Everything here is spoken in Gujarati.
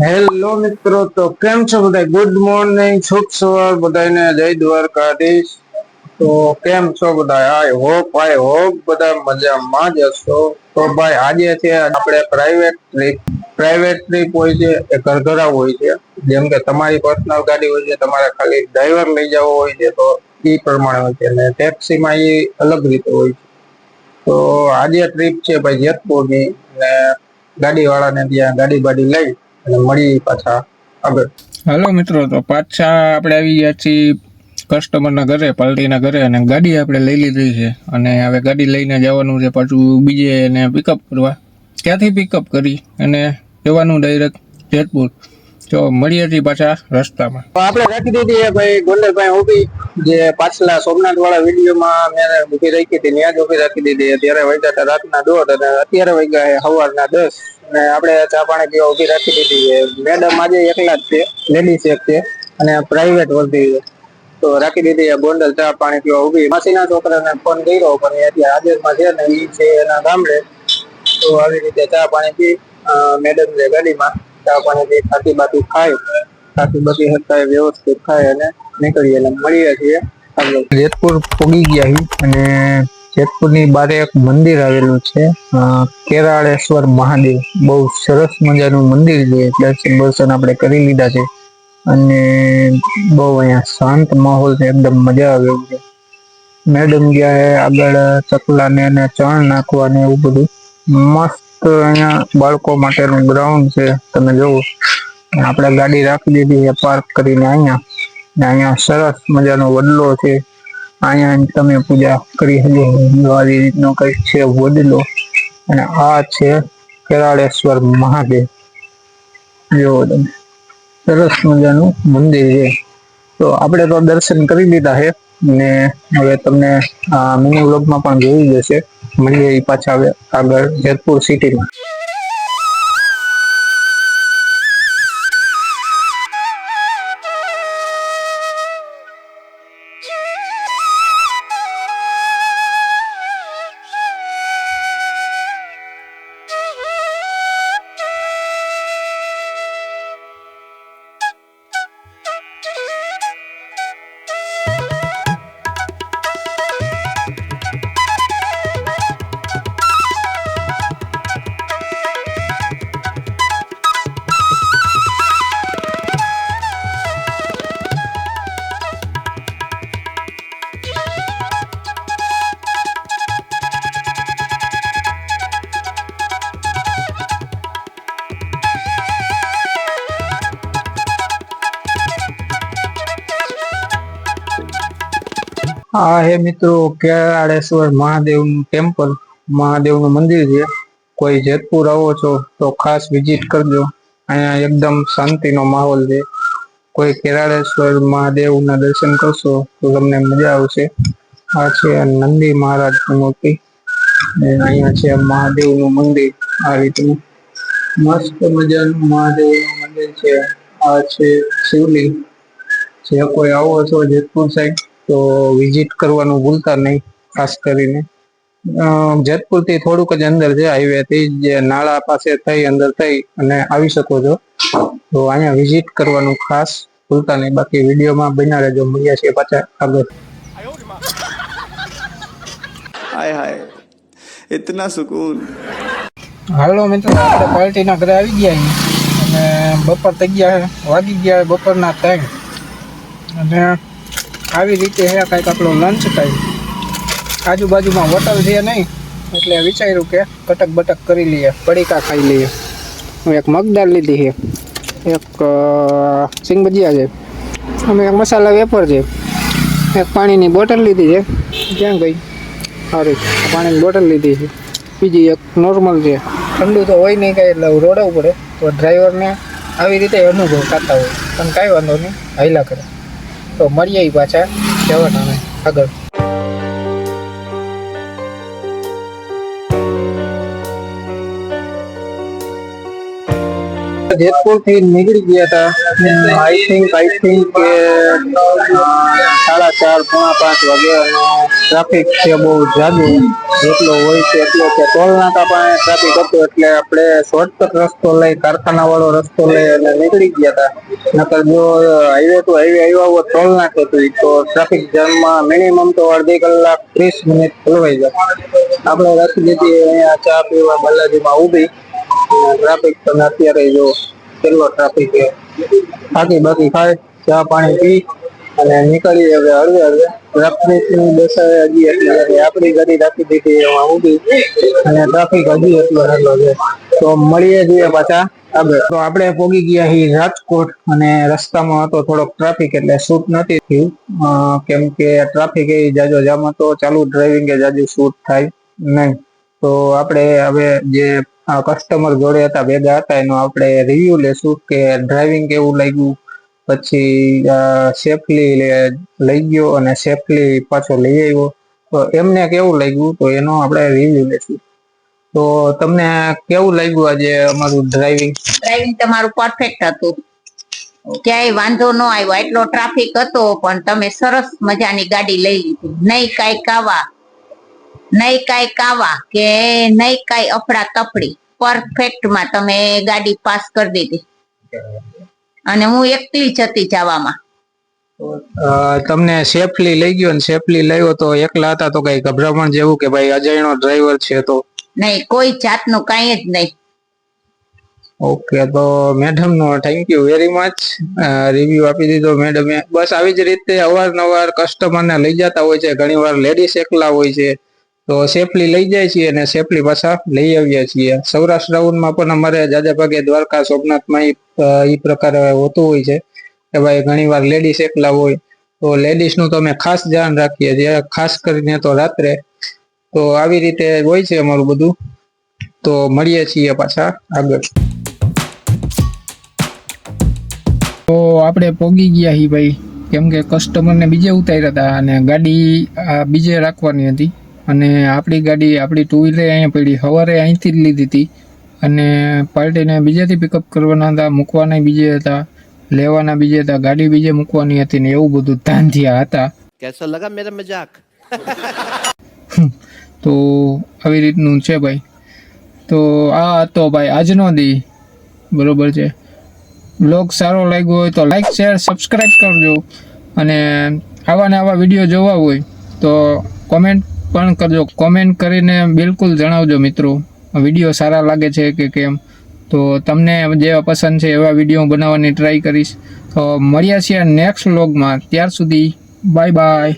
હેલો મિત્રો, તો કેમ છો બધા? ગુડ મોર્નિંગ શુભ સવાર, બધાને જય દ્વારકાધીશ. તો કેમ છો બધા? આઈ હોપ આઈ હોપ બધા મજામાં જ હશો. તો ભાઈ, આજે છે આપણે પ્રાઇવેટ ટ્રીપ પ્રાઇવેટ ટ્રીપ હોય છે, એ ઘરઘરા હોય છે. જેમ કે તમારી પર્સનલ ગાડી હોય છે, તમારે ખાલી ડ્રાઈવર લઈ જવો હોય છે, તો એ પ્રમાણે હોય છે. અને ટેક્સીમાં એ અલગ રીતે હોય છે. તો આજે ટ્રીપ છે ભાઈ જેતપુરની. ને ગાડી વાળાને ત્યાં ગાડી બાડી લઈ અને મળી પાછા આગળ. હાલો મિત્રો, તો પાછા આપણે આવી ગયા છીએ કસ્ટમરના ઘરે પાર્ટીના ઘરે, અને ગાડી આપણે લઈ લીધી છે. અને હવે ગાડી લઈને જવાનું છે પાછું બીજે એને પિકઅપ કરવા. ક્યાંથી પિકઅપ કરી? અને જવાનું ડાયરેક્ટ જેતપુર. તો મળીએ છીએ પાછા રસ્તામાં. આપણે રાખી દીધી ભાઈ ગોંડલભાઈ ઊભી, જે પાછલા સોમનાથ વાળા વિડીયોમાં મેં ઊભી રાખી હતી, ત્યાં જ ઊભી રાખી દીધી. અત્યારે વાગ્યા હતા રાતના દોઢ અને અત્યારે વાગ્યા સવારના દસ. અને આપણે ચા પાણી પીવા ઊભી રાખી દીધી છે. મેડમ આજે એકલા જ છે લેડીઝ એક છે અને પ્રાઇવેટ વર્ધી છે. તો રાખી દીધી ગોંડલ ચા પાણી પીવા ઊભી. માસીના છોકરાને ફોન કર્યો, પણ અત્યારે હાજરમાં છે ને એ છે એના ગામડે. તો આવી રીતે ચા પાણી પી મેડમ છે ગાડીમાં ચા પી ખાતી બાતી ખાય ખાતી બાતી હતા વ્યવસ્થિત ખાય અને નીકળીએ એટલે મળીએ છીએ જેતપુર પોગી ગયા અને જેતપુરની બારે એક મંદિર આવેલું છે કેરાળેશ્વર મહાદેવ. બહુ સરસ મજાનું મંદિર છે દર્શન દર્શન આપણે કરી લીધા છે. અને બહુ અહીંયા શાંત માહોલ છે, એકદમ મજા આવે છે. મેડમ ગયા આગળ ચકલાને અને ચણ નાખવા ને એવું બધું. મસ્ત અહીંયા બાળકો માટેનું ગ્રાઉન્ડ છે, તમે જોવો આપણે ગાડી રાખી દીધી છે પાર્ક કરીને અહીંયા. ને અહીંયા સરસ મજાનો વડલો છે. અહીંયા તમે પૂજા કરી શકો આવી રીતનો કંઈક છે વડલો. અને આ છે કેરાળેશ્વર મહાદેવ. જોવો તમે. સરસ મજાનું મંદિર છે. તો આપણે તો દર્શન કરી લીધા છે. ને હવે તમને મિની વ્લોગમાં પણ જોઈ જશે મળીએ પાછા આગળ જેતપુર સિટીમાં આ હે મિત્રો કેરાળેશ્વર મહાદેવનું ટેમ્પલ મહાદેવનું મંદિર છે. કોઈ જેતપુર આવો છો તો ખાસ વિઝિટ કરજો. અહીંયા એકદમ શાંતિનો માહોલ છે. કોઈ કેરાળેશ્વર મહાદેવના દર્શન કરશો તો તમને મજા આવશે. આ છે નંદી મહારાજની મૂર્તિ. અહીંયા છે મહાદેવનું મંદિર આ રીતનું. મસ્ત મજાનું મહાદેવનું મંદિર છે. આ છે શિવલિંગ. જે કોઈ આવો છો જેતપુર સાઈડ તો વિઝિટ કરવાનું ભૂલતા નહીં ખાસ કરીને. જેતપુરથી થોડુંક જ અંદર છે હાઈવેથી જે નાળા પાસે થઈ અંદર થઈ અને આવી શકો છો. તો અહીંયા વિઝિટ કરવાનું ખાસ ભૂલતા નહીં. બાકી વિડીયોમાં બન્યા રહેજો. મળ્યા છે પાછા આગળ. હાય હાય. ઇતના સુકૂન. હાલો મિત્રો આપણે પાર્ટીના ઘરે આવી ગયા અને બપોર થઈ ગયા વાગી ગયા બપોરના ટાઈમ અને આવી રીતે હે કાંઈક આપણો લંચ થાય. આજુબાજુમાં હોટલ છે નહીં, એટલે વિચાર્યું કે કટક બટક કરી લઈએ, પડીકા ખાઈ લઈએ. હું એક મગદાળ લીધી છે, એક સિંગ ભજીયા છે અમે એક મસાલા વેપર છે. એક પાણીની બોટલ લીધી છે. ક્યાં ગઈ? સારું પાણીની બોટલ લીધી છે. બીજી એક નોર્મલ છે. ઠંડુ તો હોય નહીં કાંઈ, એટલે રોડવું પડે. તો ડ્રાઈવરને આવી રીતે અનુભવ થતા હોય. પણ કાંઈ વાંધો નહીં હાઈલા કરે. તો મળીએ પાછા. જવાના આગળ. જેતપુરથી નીકળી ગયા હતા. આઈ થિંક આઈ થિંક કે સાડા ચાર, પોણા પાંચ વાગે ટ્રાફિક છે બહુ જાદુ જેટલો હોય છે એટલો કે ટોલ નાકા પાસે ટ્રાફિક હતો એટલે આપણે શોર્ટકટ રસ્તો લઈ કારખાના વાળો રસ્તો લઈ અને નીકળી ગયા હતા. નકર જો હાઈવે ટુ હાઈવે આવ્યા હોત, ટોલ નાકે તો ટ્રાફિક જામમાં મિનિમમ તો અડધી કલાક ત્રીસ મિનિટ ખોલવાઈ જાય આપણે રાખી દીધી અહીંયા ચા પીવા, બાલાજીમાં ઊભી. ટ્રાફિક પણ અત્યારે જો કેટલો ટ્રાફિક છે. બાકી બાકી ખાય, ચા, પાણી, પી અને નીકળી હવે હળવે હળવે. ટ્રાફિકની દશાએ હજી એટલી આપણી ગાડી રાખી દીધી એમાં ઊભી અને ટ્રાફિક હજી એટલો એટલો છે. તો મળીએ છીએ પાછા આગળ. તો આપણે પોગી ગયા હી રાજકોટ અને રસ્તામાં હતો થોડોક ટ્રાફિક એટલે શૂટ નથી થયું. કેમ કે ટ્રાફિક એ જાજો જામ હતો. ચાલુ ડ્રાઇવિંગ એ જાજુ શૂટ થાય નહીં. તો આપણે હવે જે કસ્ટમર જોડે હતા, ભેગા હતા, એનો આપણે રિવ્યુ લેશું કે ડ્રાઇવિંગ કેવું લાગ્યું, પછી સેફલી લઈ ગયો અને સેફલી પાછો લઈ આવ્યો. તો એમને કેવું લાગ્યું, તો એનો આપણે રિવ્યુ લેશું. તો તમને કેવું લાગ્યું આજે અમારું ડ્રાઇવિંગ ડ્રાઇવિંગ તમારું પરફેક્ટ હતું. ક્યાંય વાંધો ન આવ્યો. એટલો ટ્રાફિક હતો, પણ તમે સરસ મજાની ગાડી લઈ લીધી. નહીં કાંઈ કાવા. નહીં કાંઈ કાવા કે નહીં કાંઈ અફડા તફડી. પરફેક્ટમાં તમે ગાડી પાસ કરી દીધી. અને હું એકલી જ હતી જવામાં. તમને સેફલી લઈ ગયો ને સેફલી લયો તો એકલા હતા તો કઈ ગભરામણ જેવું કે ભાઈ અજયનો ડ્રાઈવર છે તો? નહીં કોઈ જાતનું કાંઈ જ નહીં ઓકે તો madam no thank you very much review આપી દીધો મેડમે. બસ આવી જ રીતે અવારનવાર કસ્ટમર ને લઈ જતા હોય છે. ઘણી વાર લેડીઝ એકલા હોય છે. તો સેફલી લઈ જાય છીએ અને સેફલી પાછા લઈ આવીએ છીએ. સૌરાષ્ટ્ર રાઉન્ડમાં પણ અમારે જાજા ભાગે દ્વારકા, સોમનાથમાં એ પ્રકારે હોતું હોય છે કે ભાઈ ઘણીવાર લેડીઝ એકલા હોય. તો લેડીઝનું તો અમે ખાસ ધ્યાન રાખીએ છીએ. ખાસ કરીને તો રાત્રે. તો આવી રીતે હોય છે અમારું બધું. તો મળીએ છીએ પાછા આગળ. તો આપણે પોગી ગયા હી ભાઈ. કેમ કે કસ્ટમરને બીજે ઉતાર્યા હતા અને ગાડી બીજે રાખવાની હતી. અને આપણી ગાડી આપણી ટુ વ્હીલર અહીંયા પડી. સવારે અહીંથી જ લીધી હતી. અને પાર્ટીને બીજેથી પિકઅપ કરવાના હતા મૂકવાના બીજે હતા લેવાના બીજે હતા ગાડી બીજે મૂકવાની હતી ને એવું બધું ધ્યાન થયા હતા. કેસો લગા મેરા મજાક? તો આવી રીતનું છે ભાઈ. તો આ હતો ભાઈ આજનો દી. બરોબર છે. બ્લોગ સારો લાગ્યો હોય તો લાઈક શેર સબસ્ક્રાઈબ કરજો. અને આવા ને આવા વીડિયો જોવા હોય તો કોમેન્ટ પણ કરજો કોમેન્ટ કરીને બિલકુલ જણાવજો મિત્રો. વીડિયો સારા લાગે છે કે કેમ? તો તમને જેવા પસંદ છે એવા વીડિયો બનાવવાની ટ્રાય કરીશ. તો મળ્યા છીએ નેક્સ્ટ વ્લોગમાં ત્યાર સુધી બાય બાય